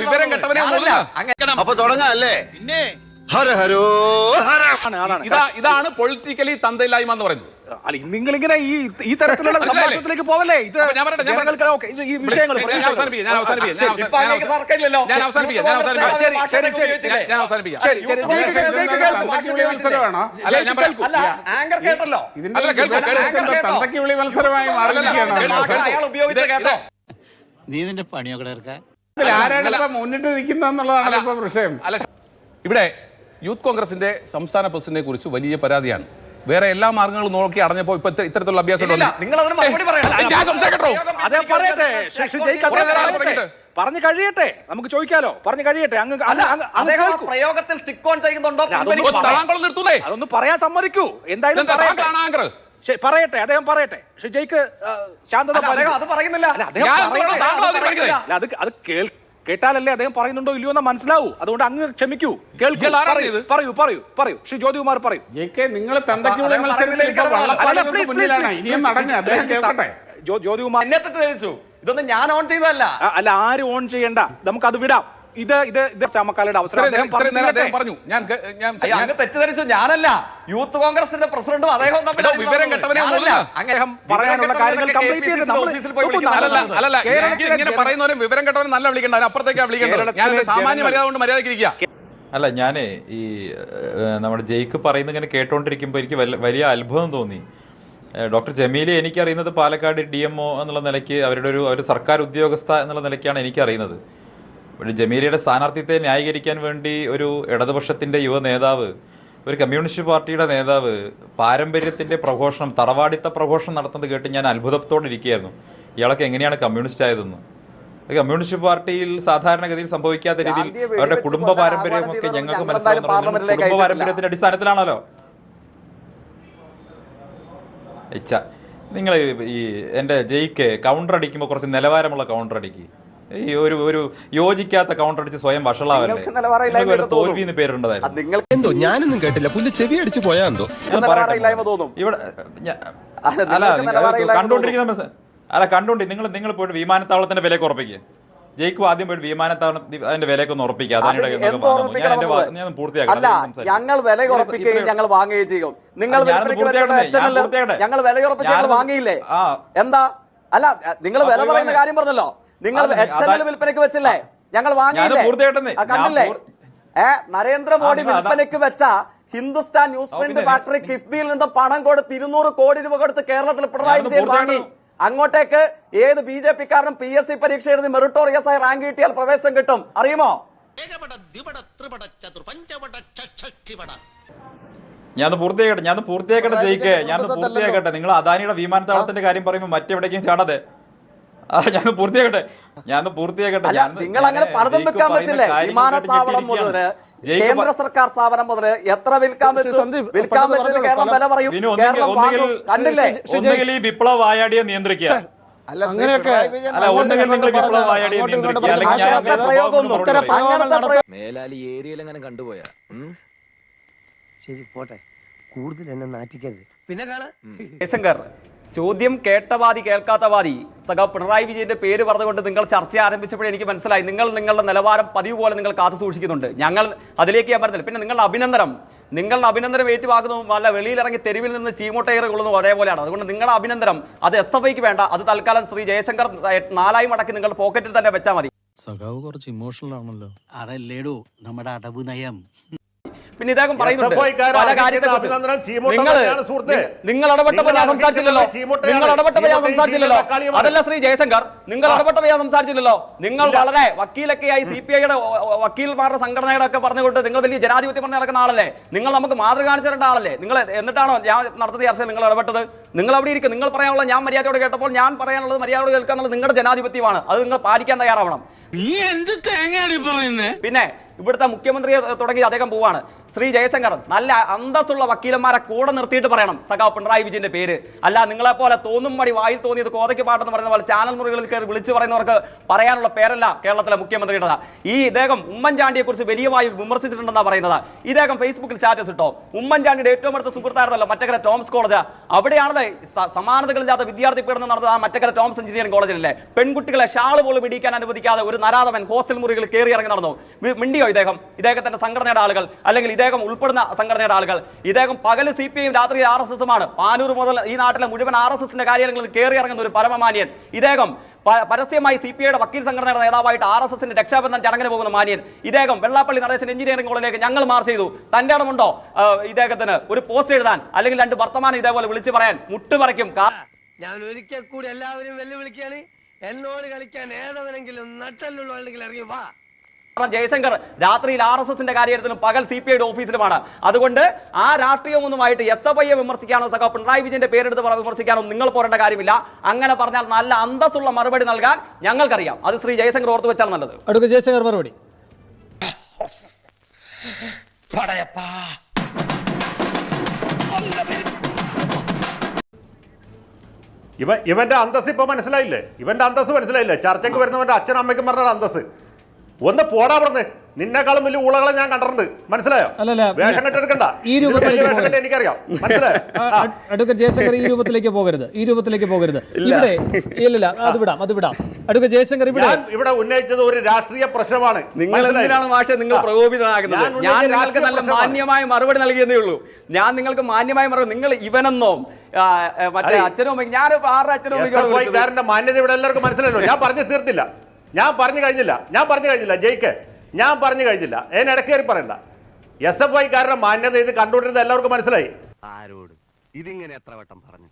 വിവരം. കെട്ടവനെ അപ്പൊ തുടങ്ങാല്ലേ? പിന്നെ? ഇതാണ് പൊളിറ്റിക്കലി തന്തയില്ലായ്മ എന്ന് പറയുന്നത്. അല്ല നിങ്ങളിങ്ങനെ ഈ ഈ തരത്തിലുള്ള? സംഭാഷണത്തിലേക്ക് പോവല്ലേ? ഇത്. ഈ വിഷയങ്ങൾ. തന്തയ്ക്ക് വിളി ഇതിന്റെ മത്സരമായി മാറിയിരിക്കുകയാണോ. നീ നിന്റെ പണിയൊക്കെ ഇറക്കാൻ ഇതിൽ ആരാണ് ഇപ്പൊ മുന്നിട്ട് നിൽക്കുന്നതെന്നുള്ളതാണ് അല്ല, ഇപ്പൊ വിഷയം. അല്ല ഇവിടെ യൂത്ത് കോൺഗ്രസിന്റെ സംസ്ഥാന പ്രസിഡന്റിനെ കുറിച്ച് വലിയ പരാതിയാണ്. വേറെ എല്ലാ മാർഗങ്ങളും നോക്കി അടഞ്ഞപ്പോ ഇപ്പൊ ഇത്ത- ഇത്തരത്തിലുള്ള അഭ്യാസം. പറഞ്ഞു കഴിയട്ടെ. നമുക്ക് ചോദിക്കാലോ. പറഞ്ഞു കഴിയട്ടെ. അങ്ങ് അദ്ദേഹം പ്രയോഗത്തിൽ സ്റ്റിക്ക് ഓൺ ചെയ്യുന്നുണ്ടോ? അതൊന്നും പറയാൻ സമ്മതിക്കൂ. എന്തായാലും പറയട്ടെ അദ്ദേഹം പറയട്ടെ. പക്ഷെ ജയിക്ക് ആ, ശാന്തത അത് പറയുന്നില്ല. അത് അത് കേൾ- കേട്ടാലല്ലേ അദ്ദേഹം പറയുന്നുണ്ടോ ഇല്ലയോ എന്ന് മനസ്സിലാവൂ. അതുകൊണ്ട് അങ്ങ് ക്ഷമിക്കൂ. കേൾക്കൂ. പറയൂ? പറയൂ പറയൂ പറയൂ. ശ്രീ ജ്യോതികുമാർ പറയൂ. നിങ്ങൾ ജ്യോതികുമാർ ഇതൊന്നും ഞാൻ ഓൺ ചെയ്തതല്ല. അല്ല ആരും ഓൺ ചെയ്യണ്ട. നമുക്ക് അത് വിടാം. ഇത് ഇത് ഇത് ചാമക്കാലയുടെ അവസരം? പറഞ്ഞു. ഞാൻ ഞാൻ ഞാൻ- തെറ്റിദ്ധരിച്ചു. ഞാനല്ല. യൂത്ത് കോൺഗ്രസിന്റെ പ്രസിഡന്റും അദ്ദേഹം വിവരം അദ്ദേഹം പറയാനുള്ള കാര്യങ്ങൾ കംപ്ലീറ്റ് ചെയ്ത് ഇങ്ങനെ പറയുന്നവരും വിവരം കെട്ടവനെ നല്ല വിളിക്കണ്ട. അതിന് അപ്പുറത്തേക്കാ വിളിക്കേണ്ടത്. ഞാൻ സാമാന്യ മര്യാദ കൊണ്ട് മര്യാദയ്ക്ക് ഇരിക്കുക അല്ല ഞാനേ ഈ നമ്മുടെ ജയിക്ക് പറയുന്നത് ഇങ്ങനെ കേട്ടോണ്ടിരിക്കുമ്പോൾ എനിക്ക് വലിയ അത്ഭുതം തോന്നി. ഡോക്ടർ ജമീലെ എനിക്കറിയുന്നത് പാലക്കാട് ഡി എം ഒ എന്നുള്ള നിലയ്ക്ക് അവരുടെ ഒരു ഒരു സർക്കാർ ഉദ്യോഗസ്ഥ എന്നുള്ള നിലയ്ക്കാണ് എനിക്കറിയുന്നത്. ജമീലയുടെ സ്ഥാനാർത്ഥിത്വത്തെ ന്യായീകരിക്കാൻ വേണ്ടി ഒരു ഇടതുപക്ഷത്തിന്റെ യുവ നേതാവ് ഒരു കമ്മ്യൂണിസ്റ്റ് പാർട്ടിയുടെ നേതാവ് പാരമ്പര്യത്തിന്റെ പ്രഘോഷണം തറവാടിത്ത പ്രഘോഷണം നടത്തുന്നത് കേട്ട് ഞാൻ അത്ഭുതത്തോടെ ഇരിക്കുകയായിരുന്നു. ഇയാളൊക്കെ എങ്ങനെയാണ് കമ്മ്യൂണിസ്റ്റ് ആയതെന്ന്. കമ്മ്യൂണിസ്റ്റ് പാർട്ടിയിൽ സാധാരണഗതിയിൽ സംഭവിക്കാത്ത രീതിയിൽ അവരുടെ കുടുംബ പാരമ്പര്യമൊക്കെ ഞങ്ങൾക്ക് പാർലമെന്റിലേക്ക് കുടുംബ പാരമ്പര്യത്തിന്റെ അടിസ്ഥാനത്തിലാണല്ലോ. നിങ്ങൾ ഈ എന്റെ ജയിക്ക് കൗണ്ടർ അടിക്കുമ്പോൾ കുറച്ച് നിലവാരമുള്ള കൗണ്ടർ അടിക്ക്. ഈ ഒരു ഒരു യോജിക്കാത്ത കൗണ്ടർ അടിച്ച് സ്വയം വഷളാവല്ലേ. തോൽവി എന്ന് എന്തോ ഞാനൊന്നും കേട്ടില്ല. പുല്ല് ചെവി അടിച്ചു പോയാ എന്തോ. ഇവിടെ അല്ല, കണ്ടുകൊണ്ടിരിക്കുന്ന അല്ല കണ്ടുകൊണ്ട് നിങ്ങൾ നിങ്ങൾ പോയിട്ട് വിമാനത്താവളത്തിന്റെ വിലയൊക്കെ ഉറപ്പിക്കുക ജയിക്കും ആദ്യം പോയിട്ട് വിമാനത്താവളം അതിന്റെ വിലയൊക്കെ ഒന്ന് ഉറപ്പിക്കുക ഞാൻ പൂർത്തിയാക്കാം ഞങ്ങൾ വില ഉറപ്പിക്കുകയും ഞങ്ങൾ വാങ്ങുകയും ചെയ്യും. നിങ്ങൾ ഞങ്ങൾ വില ഉറപ്പിച്ച് വാങ്ങിയില്ലേ? എന്താ? അല്ല നിങ്ങൾ വില പറയുന്ന കാര്യം പറഞ്ഞല്ലോ. നിങ്ങൾ എച്ച് എൻ എൽ വിൽപ്പനയ്ക്ക് വെച്ചില്ലേ? ഞങ്ങൾ വാങ്ങിയില്ലേ? കണ്ടില്ലേ? ഏ നരേന്ദ്രമോദി വിൽപ്പനക്ക് വിൽപ്പനയ്ക്ക് വെച്ച ഹിന്ദുസ്ഥാൻ ന്യൂസ് പ്രിന്റ് ഫാക്ടറി കിഫ്ബിയിൽ നിന്ന് പണം കൊടുത്ത് ഇരുന്നൂറ് കോടി രൂപ കൊടുത്ത് കേരളത്തിൽ പിണറായി വിജയൻ വാങ്ങി. അങ്ങോട്ടേക്ക് ഏത് ബി ജെ പിക്കാരനും പി എസ് സി പരീക്ഷ എഴുതി മെറിട്ടോറിയസ് ആയി റാങ്ക് കിട്ടിയാൽ പ്രവേശനം കിട്ടും. അറിയുമോ? ഞാൻ പൂർത്തിയാക്കട്ടെ ഞാൻ പൂർത്തിയാക്കട്ടെ ജയിക്കേ. ഞാൻ പൂർത്തിയാക്കട്ടെ. നിങ്ങൾ അദാനിയുടെ വിമാനത്താവളത്തിന്റെ കാര്യം പറയുമ്പോൾ മറ്റെവിടേക്കും ചാടാതെ. ഞാൻ പൂർത്തിയാക്കട്ടെ. ഞാൻ പൂർത്തിയാക്കട്ടെ. നിങ്ങൾ അങ്ങനെ പലതും വെക്കാൻ പറ്റില്ലേ? വിമാനത്താവളം മുതൽ കേന്ദ്ര സർക്കാർ സ്ഥാപനം മുതൽ എത്ര വിൽക്കാൻ വിൽക്കാൻ പറ്റുന്ന. കേരളം വില പറയും. കേരളം വാങ്ങും. കണ്ടില്ലേ? ഒന്നുകിൽ ഈ വിപ്ലവ വായാടിയെ നിയന്ത്രിക്കുക. ഈ ഏരിയയിൽ എങ്ങനെ കണ്ടുപോയാ? ശരി പോട്ടെ. കൂടുതൽ എന്നെ നാറ്റിക്കരുത്. പിന്നെ കാണാം ജയശങ്കർ ചോദ്യം കേട്ടവാദി കേൾക്കാത്തവാദി. സഖാവ് പിണറായി വിജയന്റെ പേര് പറഞ്ഞുകൊണ്ട് നിങ്ങൾ ചർച്ച ആരംഭിച്ചപ്പോഴേ എനിക്ക് മനസ്സിലായി. നിങ്ങൾ നിങ്ങളുടെ നിലവാരം പതിവ് പോലെ നിങ്ങൾ കാത്തു സൂക്ഷിക്കുന്നുണ്ട്. ഞങ്ങൾ അതിലേക്ക് ഞാൻ പറഞ്ഞില്ല. പിന്നെ നിങ്ങളുടെ അഭിനന്ദനം. നിങ്ങളുടെ അഭിനന്ദനം ഏറ്റുവാകുന്നതും അല്ല വെളിയിലിറങ്ങി തെരുവിൽ നിന്ന് ചീമോട്ടയറ് കൊള്ളുന്നു ഒരേപോലെയാണ് അതുകൊണ്ട് നിങ്ങളുടെ അഭിനന്ദനം അത് എസ് എഫ് ഐക്ക് വേണ്ട അത് തൽക്കാലം ശ്രീ ജയശങ്കർ നാലായി മടക്കി നിങ്ങൾ പോക്കറ്റിൽ തന്നെ വെച്ചാൽ മതി. സഖാവ് കുറച്ച് ഇമോഷണൽ ആണല്ലോ. അതല്ലേടോ നമ്മുടെ അടവ് നയം. പിന്നെ ഇദ്ദേഹം പറയുന്നുണ്ട് നിങ്ങൾ- ഇടപെട്ടപ്പോൾ ഞാൻ സംസാരിച്ചില്ലല്ലോ. നിങ്ങൾ ഇടപെട്ടപ്പോൾ ഞാൻ സംസാരിച്ചില്ലല്ലോ. അതല്ല ശ്രീ ജയശങ്കർ. നിങ്ങൾ ഇടപെട്ട ഞാൻ സംസാരിച്ചില്ലല്ലോ. നിങ്ങൾ. വളരെ വക്കീലൊക്കെയായി സി പി ഐയുടെ വക്കീൽമാരുടെ സംഘടനയുടെ ഒക്കെ പറഞ്ഞുകൊണ്ട് നിങ്ങൾ വലിയ ജനാധിപത്യം പറഞ്ഞ് നടക്കുന്ന ആളല്ലേ? നിങ്ങൾ നമുക്ക് മാതൃക കാണിച്ചു തരേണ്ട ആളല്ലേ? നിങ്ങൾ എന്നിട്ടാണോ ഞാൻ നടത്തിയ ചർച്ചയിൽ നിങ്ങൾ ഇടപെട്ടത്? നിങ്ങൾ അവിടെ ഇരിക്കും. നിങ്ങൾ പറയാനുള്ള ഞാൻ മര്യാദയോട് കേട്ടപ്പോൾ ഞാൻ പറയാനുള്ളത് മര്യാദയോട് കേൾക്കാനുള്ളത് നിങ്ങളുടെ ജനാധിപത്യമാണ്. അത് നിങ്ങൾ പാലിക്കാൻ തയ്യാറാവണം. നീ എന്ത് തേങ്ങയാണ് പറയുന്നത് പിന്നെ ഇവിടുത്തെ മുഖ്യമന്ത്രിയെ തുടങ്ങി അദ്ദേഹം പോവാണ്. ശ്രീ ജയശങ്കർ നല്ല അന്തസ്സുള്ള വക്കീലന്മാരെ കൂടെ നിർത്തിയിട്ട് പറയണം. സഖാ പിണറായി വിജയന്റെ പേര്. അല്ല നിങ്ങളെ പോലെ തോന്നും മടി വായിൽ തോന്നിയത് കോതയ്ക്ക് പാട്ടെന്ന് പറയുന്ന പോലെ ചാനൽ മുറികളിൽ കയറി വിളിച്ചു പറയുന്നവർക്ക് പറയാനുള്ള പേരല്ല കേരളത്തിലെ മുഖ്യമന്ത്രിയുടെ ഈ ഇദ്ദേഹം ഉമ്മൻചാണ്ടിയെ കുറിച്ച് വലിയമായി വിമർശിച്ചിട്ടുണ്ടെന്നാണ് പറയുന്നത്. ഇദ്ദേഹം ഫേസ്ബുക്കിൽ സ്റ്റാറ്റസ് ഇട്ടോ? ഉമ്മൻചാണ്ടിയുടെ ഏറ്റവും അടുത്ത സുഹൃത്തായിരുന്നല്ലോ മറ്റക്കര ടോംസ് കോളേജ്. അവിടെയാണല്ലേ സമാനതകളില്ലാത്ത വിദ്യാർത്ഥി പീഡനം നടന്നത് മറ്റക്കര ടോംസ് എഞ്ചിനീയറിംഗ് കോളേജിലല്ലേ പെൺകുട്ടികളെ ഷാൾ പോലും ഇടിക്കാൻ അനുവദിക്കാതെ ഒരു നരാധവൻ ഹോസ്റ്റൽ മുറികൾ കയറി ഇറങ്ങി നടന്നു. മിണ്ടിയോ ഇദ്ദേഹം? ഇദ്ദേഹത്തിന്റെ സംഘടനയുടെ ആളുകൾ. അല്ലെങ്കിൽ ഇദ്ദേഹം ഉൾപ്പെടുന്ന സംഘടനയുടെ ആളുകൾ. ഇദ്ദേഹം പകൽ സി പി ഐയും രാത്രി ആർ എസ് എസുമാണ് പാനൂർ മുതൽ ഈ നാട്ടിലെ മുഴുവൻ ആർ എസ് എസിന്റെ കാര്യങ്ങളിൽ കയറി ഇറങ്ങുന്ന ഒരു പരമമാന്യൻ. ഇദ്ദേഹം പരസ്യമായി സി പി ഐയുടെ വക്കീൽ സംഘടനയുടെ നേതാവായിട്ട് ആർ എസ് എസിന്റെ രക്ഷാബന്ധൻ ചടങ്ങിന് പോകുന്ന മാന്യൻ. ഇദ്ദേഹം വെള്ളാപ്പള്ളി നടേശൻ എഞ്ചിനീയറിംഗ് കോളേജിലേക്ക് ഞങ്ങൾ മാർച്ച് ചെയ്തു. തന്റെ ഇടമുണ്ടോ ഇദ്ദേഹത്തിന് ഒരു പോസ്റ്റ് എഴുതാൻ അല്ലെങ്കിൽ രണ്ട് വർത്തമാനം ഇതേപോലെ വിളിച്ചു പറയാൻ മുട്ടുപറയ്ക്കും ഞാൻ ഒരിക്കൽ കൂടി എല്ലാവരും വെല്ലുവിളിക്കാണ് എന്നോട് കളിക്കാൻ ഏതവനെങ്കിലും നട്ടല്ലുള്ളവരെങ്കിലും ഇറങ്ങി വാ. കാരണം ജയശങ്കർ രാത്രിയിൽ ആർ എസ് എസിന്റെ കാര്യത്തിലും പകൽ സി പി ഐയുടെ ഓഫീസിലുമാണ്. അതുകൊണ്ട് ആ രാഷ്ട്രീയമൊന്നുമായിട്ട് എസ് എഫ് ഐയെ വിമർശിക്കാനോ സഖാ പിണറായി വിജയന്റെ പേരെടുത്ത് പറ- വിമർശിക്കാനോ നിങ്ങൾ പോരേണ്ട കാര്യമില്ല. അങ്ങനെ പറഞ്ഞാൽ നല്ല അന്തസ്സുള്ള മറുപടി നൽകാൻ ഞങ്ങൾക്കറിയാം. അത് ശ്രീ ജയശങ്കർ ഓർത്തു വെച്ചാൽ നല്ലത്. അടുക്ക ജയശങ്കർ മറുപടി. ഇവ ഇവന്റെ അന്തസ് ഇപ്പൊ മനസ്സിലായില്ലേ? ഇവന്റെ അന്തസ് മനസ്സിലായില്ലേ? ചർച്ചയ്ക്ക് വരുന്നവന്റെ അച്ഛനും അമ്മയ്ക്കും പറഞ്ഞ അന്തസ് ഒന്ന് പോടാ പറഞ്ഞ് നിന്നെക്കാളും വലിയ ഊളകളെ ഞാൻ കണ്ടിട്ടുണ്ട്. മനസ്സിലായോ? അല്ലല്ല, വേഷം കെട്ടെടുക്കണ്ട ഈ രൂപത്തിലേക്ക് എനിക്കറിയാം. മനസ്സിലായോ? അഡ്വക്കേറ്റ് അടുക്ക ജയശങ്കർ ഈ രൂപത്തിലേക്ക് പോകരുത്. ഈ രൂപത്തിലേക്ക് പോകരുത്. ഇവിടെ ഇല്ലല്ല അത് വിടാം അത് വിടാം. അടുക്ക ജയശങ്കർ ഇവിടെ. ഞാൻ ഇവിടെ ഉന്നയിച്ചത് ഒരു രാഷ്ട്രീയ പ്രശ്നമാണ്. നിങ്ങൾ? എന്തിനാണ് മാഷെ നിങ്ങൾ പ്രകോപിതനാകുന്നത്? ഞാൻ നിങ്ങൾക്ക് നല്ല. മാന്യമായ മറുപടി നൽകിയെന്നേ ഉള്ളൂ. ഞാൻ നിങ്ങൾക്ക് മാന്യമായ മറുപടി നിങ്ങൾ ഇവനെന്നോ മറ്റേ. അച്ഛനും ഞാൻ ആറ് അച്ഛനും മാന്യത ഇവിടെ എല്ലാവർക്കും മനസ്സിലല്ലോ. ഞാൻ പറഞ്ഞു തീർത്തില്ല. ഞാൻ പറഞ്ഞു കഴിഞ്ഞില്ല. ഞാൻ പറഞ്ഞു കഴിഞ്ഞില്ല. ജയിക്ക്. ഞാൻ പറഞ്ഞു കഴിഞ്ഞില്ല. എന്നെ ഇടയ്ക്ക് കയറി പറയണ്ട. എസ് എഫ് ഐക്കാരുടെ മാന്യത ഇത് കണ്ടുകൊണ്ടിരുന്ന എല്ലാവർക്കും മനസ്സിലായി. ആരോട്? ഇതിങ്ങനെ എത്ര വട്ടം പറഞ്ഞു?